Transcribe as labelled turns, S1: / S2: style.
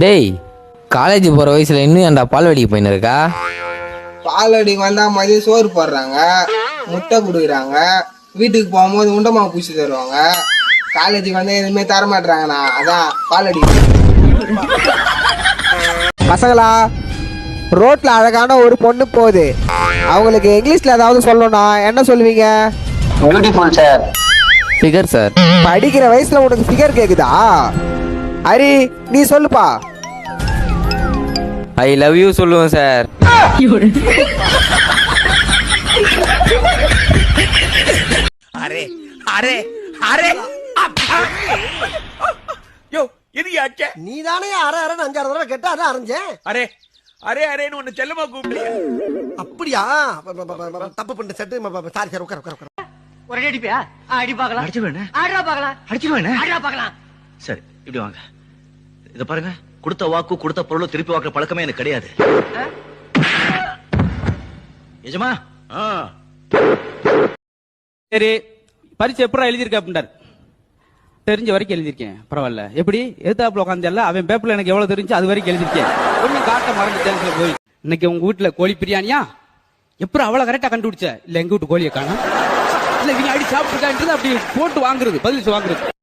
S1: டேய் காலேஜ் போகிற வயசில் இன்னும் ஏன்டா பால்வாடிக்கு போயின்னு இருக்கா?
S2: பாலடிக்கு வந்தா மதியம் சோறு போடுறாங்க முட்டை கொடுக்குறாங்க வீட்டுக்கு போகும்போது உண்டை மாவு பூசி தருவாங்க. காலேஜுக்கு வந்தா எதுவுமே தர மாட்டாங்கண்ணா அதான் பாலடி
S3: பசங்களா ரோட்ல அழகான ஒரு பொண்ணு போகுது. அவங்களுக்கு இங்கிலீஷ்ல ஏதாவது சொல்லணும்னா என்ன சொல்லுவீங்க?
S4: பியூட்டிஃபுல் சார்
S1: ஃபிகர் சார்
S3: படிக்கிற வயசுல உனக்கு ஃபிகர் கேக்குதா? ஹரி நீ சொல்லுப்பா.
S1: ஐ லவ் யூ சொல்லுவேன் சார்.
S5: அரே அரே அரே யோ இது யாச்சே
S6: நீ தானே அரை அரை அஞ்சாறு தடவை கேட்ட அதான் அரைஞ்சேன்.
S5: அரே அரே அரேன்னு உன்னை செல்லமா கூப்பிடுறியா
S6: அப்படியா? தப்பு பண்ணிட்ட செட்டு சாரி சார் உட்கார உட்கார உட்கார.
S7: ஒரு அடிப்பியா? அடி பார்க்கலாம்.
S8: அடிச்சிருவேனே
S7: ஆடுறா பார்க்கலாம்.
S8: அடிச்சிருவேனே
S7: ஆடுறா பார்க்கலாம்.
S8: சரி இப்படி வாங்க. இத பாருங்க. கொடுத்த வாக்கு கொடுத்த பொருளை திருப்பி வாக்குற பழக்கமே எனக்கு கிடையாது. எஜமா? ஆ.
S9: சரி பரிசு எப்படா எழுதியிருக்க அப்படின்றார். தெரிஞ்ச வரைக்கும் எழுதியிருக்கேன். பரவாயில்ல. எப்படி? எதிர்த்தாப்புல உட்காந்தல்ல அவன் பேப்பர்ல எனக்கு எவ்வளவு தெரிஞ்சு அது வரைக்கும் எழுதியிருக்கேன். கொஞ்சம் காட்ட மறந்துட்டேன் போய். இன்னைக்கு உங்க வீட்டுல கோழி பிரியாணியா? எப்படி அவ்வளவு கரெக்டா கண்டுபிடிச்ச? இல்ல எங்க வீட்டு கோழியை காணும். இல்ல இவங்க அடி சாப்பிட்டுருக்கான்றது அப்படி போட்டு வாங்குறது பதில் வாங்குறது.